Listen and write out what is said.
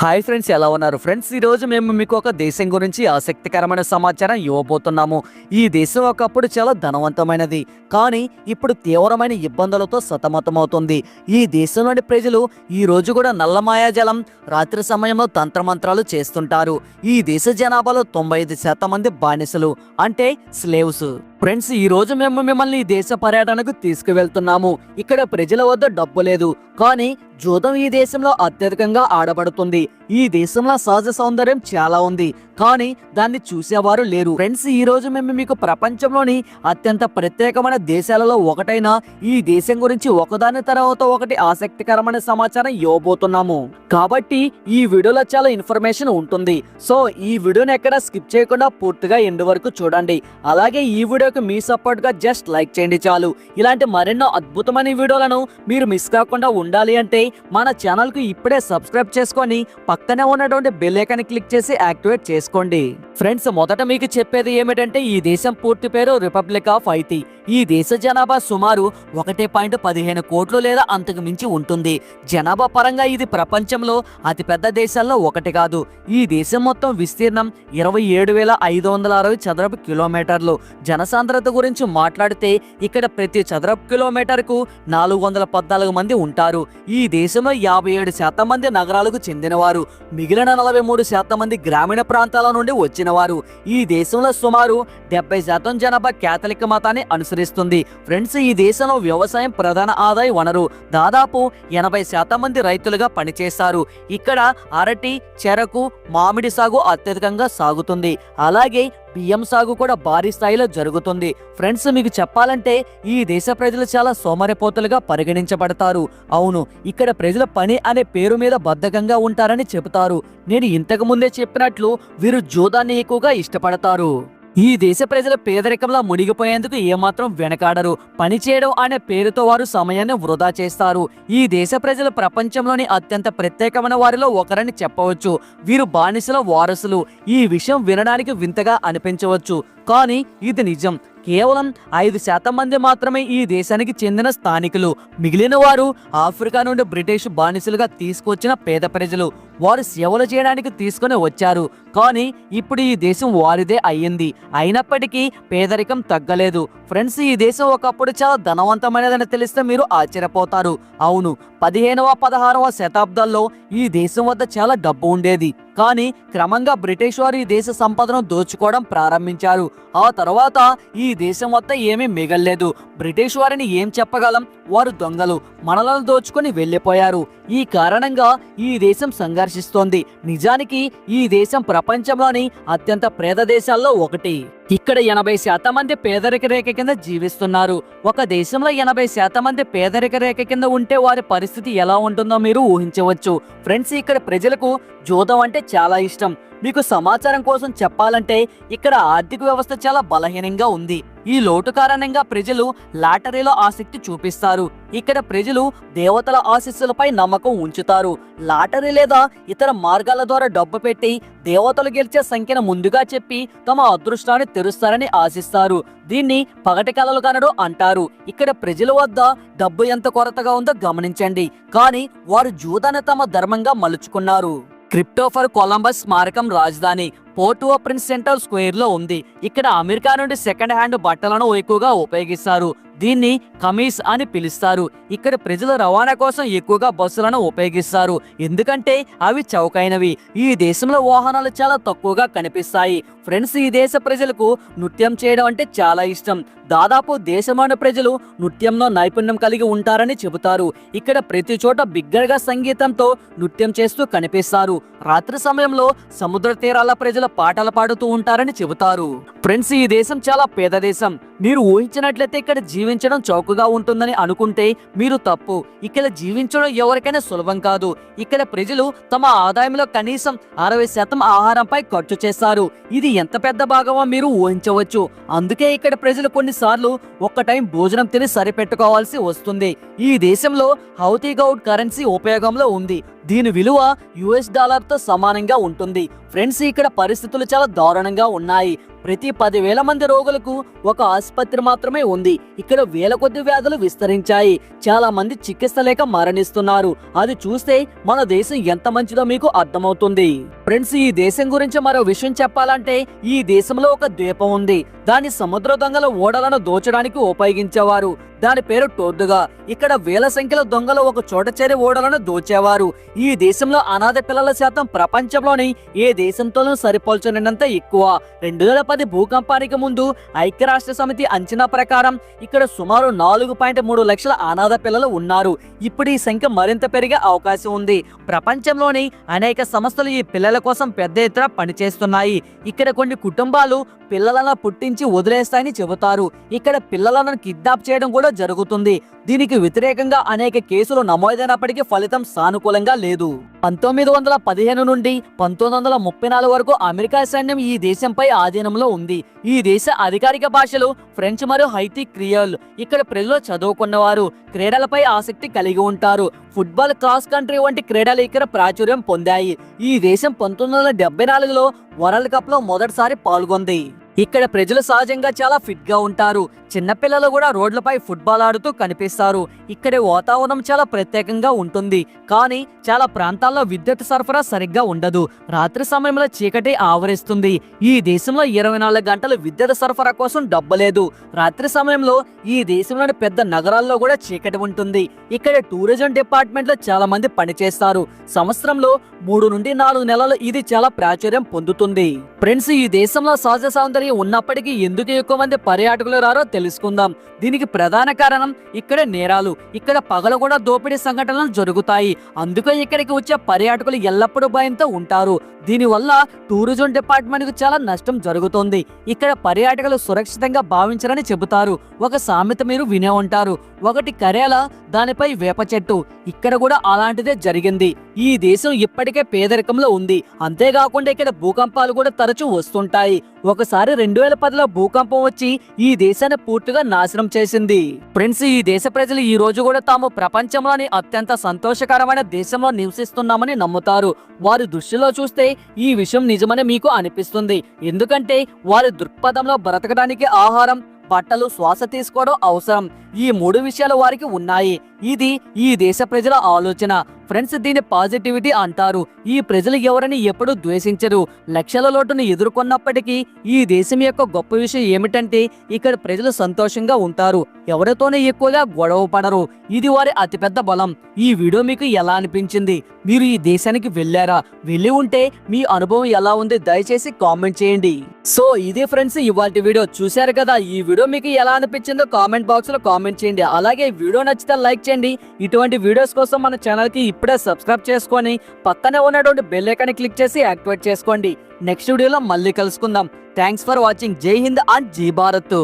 Hi friends ఎలా ఉన్నారు? Friends ఈ రోజు మేము మీకు ఒక దేశం గురించి ఆసక్తికరమైన సమాచారం ఇవ్వబోతున్నాము. ఈ దేశం ఒకప్పుడు చాలా ధనవంతమైనది కానీ ఇప్పుడు తీవ్రమైన ఇబ్బందులతో సతమతమవుతుంది. ఈ దేశంలోని ప్రజలు ఈ రోజు కూడా నల్ల మాయాజలం రాత్రి సమయంలో తంత్రమంత్రాలు చేస్తుంటారు. ఈ దేశ జనాభాలో తొంభై ఐదు శాతం మంది బానిసలు అంటే స్లేవ్స్ ఫ్రెండ్స్ ఈ రోజు మేము మిమ్మల్ని ఈ దేశ పర్యటనకు తీసుకువెళ్తున్నాము. ఇక్కడ ప్రజల వద్ద డబ్బు లేదు. కానీ జూదం ఈ దేశంలో అత్యధికంగా ఆడబడుతుంది. ఈ దేశంలో సహజ సౌందర్యం చాలా ఉంది. కానీ దాన్ని చూసేవారు లేరు. ఫ్రెండ్స్ ఈ రోజు మేము మీకు ప్రపంచంలోని అత్యంత ప్రత్యేకమైన దేశాలలో ఒకటైన ఈ దేశం గురించి ఒకదాని తర్వాత ఒకటి ఆసక్తికరమైన సమాచారం ఇవ్వబోతున్నాము. కాబట్టి ఈ వీడియోలో చాలా ఇన్ఫర్మేషన్ ఉంటుంది. సో ఈ వీడియోని ఎక్కడ స్కిప్ చేయకుండా పూర్తిగా ఎండు వరకు చూడండి. అలాగే ఈ వీడియోకి మీ సపోర్ట్గా జస్ట్ లైక్ చేయండి చాలు. ఇలాంటి మరెన్నో అద్భుతమైన వీడియోలను మీరు మిస్ కాకుండా ఉండాలి అంటే మన ఛానల్కు ఇప్పుడే సబ్స్క్రైబ్ చేసుకొని పక్కనే ఉన్నటువంటి బెల్ ఐకాన్ క్లిక్ చేసి యాక్టివేట్ చేసుకోండి. ఫ్రెండ్స్ మొదట మీకు చెప్పేది ఏమిటంటే ఈ దేశం పూర్తి పేరు రిపబ్లిక్ ఆఫ్ హైతి ఈ దేశ జనాభా సుమారు ఒకటి పాయింట్ పదిహేను కోట్లు లేదా అంతకు మించి ఉంటుంది. జనాభా పరంగా ఇది ప్రపంచంలో అతిపెద్ద దేశాల్లో ఒకటి కాదు. ఈ దేశం మొత్తం విస్తీర్ణం ఇరవై ఏడు వేల ఐదు వందల అరవై చదరపు కిలోమీటర్లు. జనసాంద్రత గురించి మాట్లాడితే ఇక్కడ ప్రతి చదరపు కిలోమీటర్కు నాలుగు వందల పద్నాలుగు మంది ఉంటారు. ఈ దేశంలో యాభై ఏడు శాతం మంది నగరాలకు చెందినవారు. మిగిలిన నలభై మూడు శాతం మంది గ్రామీణ ప్రాంతాల నుండి వచ్చినవారు. ఈ దేశంలో సుమారు డెబ్బై శాతం జనాభా కేథలిక్ మతాన్ని అనుసరిస్తుంది. ఫ్రెండ్స్ ఈ దేశంలో వ్యవసాయం ప్రధాన ఆదాయ వనరు. దాదాపు ఎనభై శాతం మంది రైతులుగా పనిచేస్తారు. ఇక్కడ అరటి చెరకు మామిడి సాగు అత్యధికంగా సాగుతుంది. అలాగే బియ్యం సాగు కూడా భారీ స్థాయిలో జరుగుతుంది. ఫ్రెండ్స్ మీకు చెప్పాలంటే ఈ దేశ ప్రజలు చాలా సోమరిపోతులుగా పరిగణించబడతారు. అవును ఇక్కడ ప్రజల పని అనే పేరు మీద బద్ధకంగా ఉంటారని చెబుతారు. నేను ఇంతకు ముందే చెప్పినట్లు వీరు జూదాన్ని ఎక్కువగా ఇష్టపడతారు. ఈ దేశ ప్రజల పేదరికంలో మునిగిపోయేందుకు ఏమాత్రం వెనకాడరు. పని చేయడం అనే పేరుతో వారు సమయాన్ని వృధా చేస్తారు. ఈ దేశ ప్రజలు ప్రపంచంలోని అత్యంత ప్రత్యేకమైన వారిలో ఒకరని చెప్పవచ్చు. వీరు బానిసల వారసులు. ఈ విషయం వినడానికి వింతగా అనిపించవచ్చు. కానీ ఇది నిజం. కేవలం ఐదు శాతం మంది మాత్రమే ఈ దేశానికి చెందిన స్థానికులు. మిగిలిన వారు ఆఫ్రికా నుండి బ్రిటిష్ బానిసలుగా తీసుకొచ్చిన పేద ప్రజలు. వారు సేవలు చేయడానికి తీసుకొని వచ్చారు. కానీ ఇప్పుడు ఈ దేశం వారిదే అయ్యింది. అయినప్పటికీ పేదరికం తగ్గలేదు. ఫ్రెండ్స్ ఈ దేశం ఒకప్పుడు చాలా ధనవంతమైనదని తెలిస్తే మీరు ఆశ్చర్యపోతారు. అవును పదిహేనవ పదహారవ శతాబ్దాల్లో ఈ దేశం వద్ద చాలా డబ్బు ఉండేది. కానీ క్రమంగా బ్రిటిష్ వారు ఈ దేశ సంపదను దోచుకోవడం ప్రారంభించారు. ఆ తర్వాత ఈ దేశం వద్ద ఏమీ మిగల్లేదు. బ్రిటిష్ వారిని ఏం చెప్పగలం? వారు దొంగలు మనలను దోచుకొని వెళ్ళిపోయారు. ఈ కారణంగా ఈ దేశం సంఘర్షిస్తోంది. నిజానికి ఈ దేశం ప్రపంచంలోని అత్యంత పేద దేశాల్లో ఒకటి. ఇక్కడ ఎనభై శాతం మంది పేదరిక రేఖ కింద జీవిస్తున్నారు. ఒక దేశంలో ఎనభై శాతం మంది పేదరిక రేఖ కింద ఉంటే వారి పరిస్థితి ఎలా ఉంటుందో మీరు ఊహించవచ్చు. ఫ్రెండ్స్ ఇక్కడ ప్రజలకు జూదం అంటే చాలా ఇష్టం. మీకు సమాచారం కోసం చెప్పాలంటే ఇక్కడ ఆర్థిక వ్యవస్థ చాలా బలహీనంగా ఉంది. ఈ లోటు కారణంగా ప్రజలు లాటరీలో ఆసక్తి చూపిస్తారు. ఇక్కడ ప్రజలు దేవతల ఆశీస్సులపై నమ్మకం ఉంచుతారు. లాటరీ లేదా ఇతర మార్గాల ద్వారా డబ్బు పెట్టి దేవతలు గెలిచే సంఖ్యను ముందుగా చెప్పి తమ అదృష్టాన్ని తెరుస్తారని ఆశిస్తారు. దీన్ని పగటి కలలు కనడు అంటారు. ఇక్కడ ప్రజల వద్ద డబ్బు ఎంత కొరతగా ఉందో గమనించండి. కానీ వారు జూదాన్ని తమ ధర్మంగా మలుచుకున్నారు. క్రిప్టోఫర్ కొలంబస్ స్మారకం రాజధాని పోర్టు ఓ ప్రిన్స్ సెంటర్ స్క్వేర్లో ఉంది. ఇక్కడ అమెరికా నుండి సెకండ్ హ్యాండ్ బట్టలను ఎక్కువగా ఉపయోగిస్తారు. దీన్ని కమీస్ అని పిలుస్తారు. ఇక్కడ ప్రజల రవాణా కోసం ఎక్కువగా బస్సులను ఉపయోగిస్తారు. ఎందుకంటే అవి చౌకైనవి. ఈ దేశంలో వాహనాలు చాలా తక్కువగా కనిపిస్తాయి. ఫ్రెండ్స్ ఈ దేశ ప్రజలకు నృత్యం చేయడం అంటే చాలా ఇష్టం. దాదాపు దేశమైన ప్రజలు నృత్యంలో నైపుణ్యం కలిగి ఉంటారని చెబుతారు. ఇక్కడ ప్రతి చోట బిగ్గరగా సంగీతంతో నృత్యం చేస్తూ కనిపిస్తారు. రాత్రి సమయంలో సముద్ర తీరాల ప్రజలు పాటలు పాడుతూ ఉంటారని చెబుతారు. ఫ్రెండ్స్ ఈ దేశం చాలా పేద దేశం. మీరు ఊహించినట్లయితే ఇక్కడ జీవించడం చౌకగా ఉంటుందని అనుకుంటే మీరు తప్పు. ఇక్కడ జీవించడం ఎవరికైనా సులభం కాదు. ఇక్కడ ప్రజలు తమ ఆదాయంలో కనీసం అరవై శాతం ఆహారంపై ఖర్చు చేస్తారు ఇది ఎంత పెద్ద భాగమో మీరు ఊహించవచ్చు. అందుకే ఇక్కడ ప్రజలు కొన్నిసార్లు ఒక్క టైం భోజనం తిని సరిపెట్టుకోవాల్సి వస్తుంది. ఈ దేశంలో హౌతీ గౌడ్ కరెన్సీ ఉపయోగంలో ఉంది. దీని విలువ యుఎస్ డాలర్తో సమానంగా ఉంటుంది. ఫ్రెండ్స్ ఇక్కడ పరిస్థితులు చాలా దారుణంగా ఉన్నాయి. ప్రతి పదివేల మంది రోగులకు ఒక ఆసుపత్రి మాత్రమే ఉంది. ఇక్కడ వేల కొద్ది వ్యాధులు విస్తరించాయి. చాలా మంది చికిత్స లేక మరణిస్తున్నారు. అది చూస్తే మన దేశం ఎంత మంచిదో మీకు అర్థమవుతుంది. ఫ్రెండ్స్ ఈ దేశం గురించి మరో విషయం చెప్పాలంటే ఈ దేశంలో ఒక ద్వీపం ఉంది. దాని సముద్ర దొంగల ఓడలను దోచడానికి ఉపయోగించేవారు. దాని పేరు టోర్దుగా. ఇక్కడ వేల సంఖ్యలో దొంగలు ఒక చోట చేరి ఓడలను దోచేవారు. ఈ దేశంలో అనాథ పిల్లల శాతం ప్రపంచంలోని ఏ దేశంతోనూ సరిపోల్చనంత ఎక్కువ. రెండు వేల పది భూకంపానికి ముందు ఐక్యరాష్ట్ర సమితి అంచనా ప్రకారం ఇక్కడ సుమారు నాలుగు పాయింట్ మూడు లక్షల అనాథ పిల్లలు ఉన్నారు. ఇప్పుడు ఈ సంఖ్య మరింత పెరిగే అవకాశం ఉంది. ప్రపంచంలోని అనేక సంస్థలు ఈ పిల్లల కోసం పెద్ద ఎత్తున పనిచేస్తున్నాయి. ఇక్కడ కొన్ని కుటుంబాలు పిల్లలను పుట్టించి వదిలేస్తాయని చెబుతారు. ఇక్కడ పిల్లలను కిడ్నాప్ చేయడం కూడా జరుగుతుంది. దీనికి వ్యతిరేకంగా అనేక కేసులు నమోదైనప్పటికీ ఫలితం సానుకూలంగా లేదు. పంతొమ్మిది వందల పదిహేను నుండి పంతొమ్మిది వందల ముప్పై నాలుగు వరకు అమెరికా సైన్యం ఈ దేశంపై ఆధీనంలో ఉంది. ఈ దేశ అధికారిక భాషలు ఫ్రెంచ్ మరియు హైతీ క్రియోల్. ఇక్కడ ప్రజలు చదువుకున్నవారు క్రీడలపై ఆసక్తి కలిగి ఉంటారు. ఫుట్బాల్ క్రాస్ కంట్రీ వంటి క్రీడలు ఇక్కడ ప్రాచుర్యం పొందాయి. ఈ దేశం పంతొమ్మిది వందల డెబ్బై నాలుగులో వరల్డ్ కప్లో మొదటిసారి పాల్గొంది. ఇక్కడ ప్రజలు సహజంగా చాలా ఫిట్గా ఉంటారు. చిన్నపిల్లలు కూడా రోడ్లపై ఫుట్బాల్ ఆడుతూ కనిపిస్తారు. ఇక్కడి వాతావరణం చాలా ప్రత్యేకంగా ఉంటుంది. కానీ చాలా ప్రాంతాల్లో విద్యుత్ సరఫరా సరిగ్గా ఉండదు. రాత్రి సమయంలో చీకటి ఆవరిస్తుంది. ఈ దేశంలో ఇరవై నాలుగు గంటలు విద్యుత్ సరఫరా కోసం డబ్బు లేదు. రాత్రి సమయంలో ఈ దేశంలోని పెద్ద నగరాల్లో కూడా చీకటి ఉంటుంది. ఇక్కడ టూరిజం డిపార్ట్మెంట్లో చాలా మంది పనిచేస్తారు. సంవత్సరంలో మూడు నుండి నాలుగు నెలలు ఇది చాలా ప్రాచుర్యం పొందుతుంది. ఫ్రెండ్స్ ఈ దేశంలో సహజ సౌందర్యం ఉన్నప్పటికీ ఎందుకు ఎక్కువ మంది పర్యాటకులు రారో తెలుసుకుందాం. దీనికి ప్రధాన కారణం ఇక్కడ నేరాలు. ఇక్కడ పగలు కూడా దోపిడీ సంఘటనలు జరుగుతాయి. అందుకే ఇక్కడికి వచ్చే పర్యాటకులు ఎల్లప్పుడూ భయంతో ఉంటారు. దీనివల్ల టూరిజం డిపార్ట్మెంట్కు చాలా నష్టం జరుగుతుంది. ఇక్కడ పర్యాటకులు సురక్షితంగా భావించరని చెబుతారు. ఒక సామెత మీరు వినే ఉంటారు. ఒకటి కరేల దానిపై వేప చెట్టు. ఇక్కడ కూడా అలాంటిదే జరిగింది. ఈ దేశం ఇప్పటికే పేదరికంలో ఉంది. అంతేకాకుండా ఇక్కడ భూకంపాలు కూడా తరచూ వస్తుంటాయి. ఒకసారి రెండు వేల పదిలో భూకంపం వచ్చి ఈ దేశాన్ని పూర్తిగా నాశనం చేసింది. ఫ్రెండ్స్ ఈ దేశ ప్రజలు ఈ రోజు కూడా తాము ప్రపంచంలోని అత్యంత సంతోషకరమైన దేశంలో నివసిస్తున్నామని నమ్ముతారు. వారి దృష్టిలో చూస్తే ఈ విషయం నిజమని మీకు అనిపిస్తుంది. ఎందుకంటే వారి దృక్పథంలో బ్రతకడానికి ఆహారం బట్టలు శ్వాస తీసుకోవడం అవసరం. ఈ మూడు విషయాలు వారికి ఉన్నాయి. ఇది ఈ దేశ ప్రజల ఆలోచన. ఫ్రెండ్స్ దీని పాజిటివిటీ అంటారు. ఈ ప్రజలు ఎవరిని ఎప్పుడూ ద్వేషించరు. లక్షల లోటును ఎదుర్కొన్నప్పటికీ ఈ దేశం యొక్క గొప్ప విషయం ఏమిటంటే ఇక్కడ ప్రజలు సంతోషంగా ఉంటారు. ఎవరితోనే ఎక్కువగా గొడవ పడరు. ఇది వారి అతిపెద్ద బలం. ఈ వీడియో మీకు ఎలా అనిపించింది? మీరు ఈ దేశానికి వెళ్ళారా? వెళ్ళి ఉంటే మీ అనుభవం ఎలా ఉంది? దయచేసి కామెంట్ చేయండి. సో ఇదే ఫ్రెండ్స్ ఇవాళ వీడియో. చూశారు కదా? ఈ వీడియో మీకు ఎలా అనిపించిందో కామెంట్ బాక్స్లో కామెంట్ చేయండి. అలాగే వీడియో నచ్చితే లైక్ చేయండి. ఇటువంటి వీడియోస్ కోసం మన ఛానల్కి ఇప్పుడే సబ్స్క్రైబ్ చేసుకొని పక్కనే ఉన్నటువంటి బెల్ ఐకాన్ క్లిక్ చేసి యాక్టివేట్ చేసుకోండి. నెక్స్ట్ వీడియోలో మళ్ళీ కలుసుకుందాం. థ్యాంక్స్ ఫర్ వాచింగ్ జై హింద్ అండ్ జై భారత్